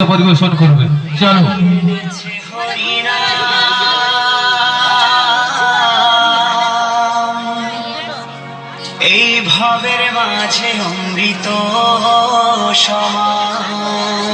পরিবেশন করবে। চলো। এই ভাবের মাঝে অমৃত সমান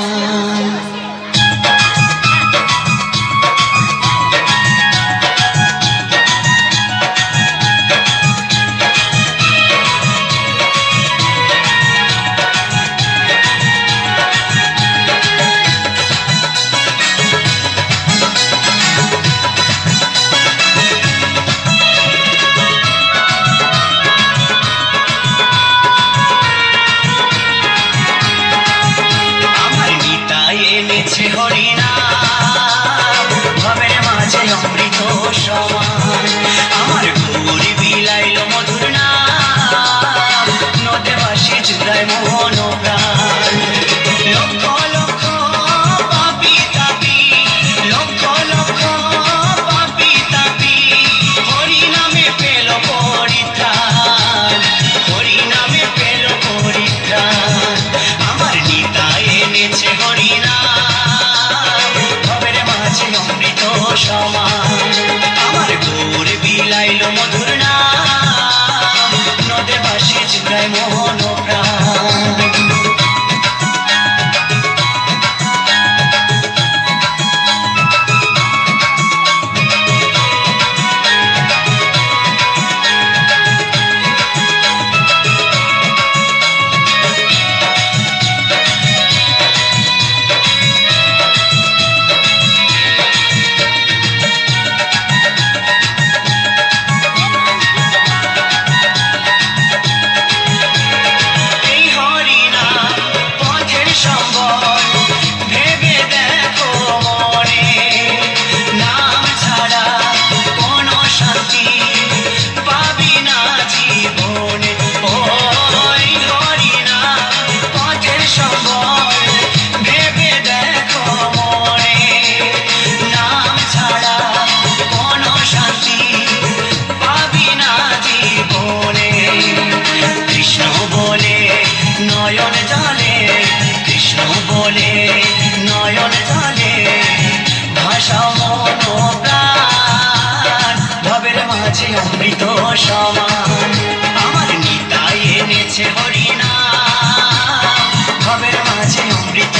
সম ভবের মাঝে আমার নিতাই এনেছে হরিণা ভবের মাঝে অমৃত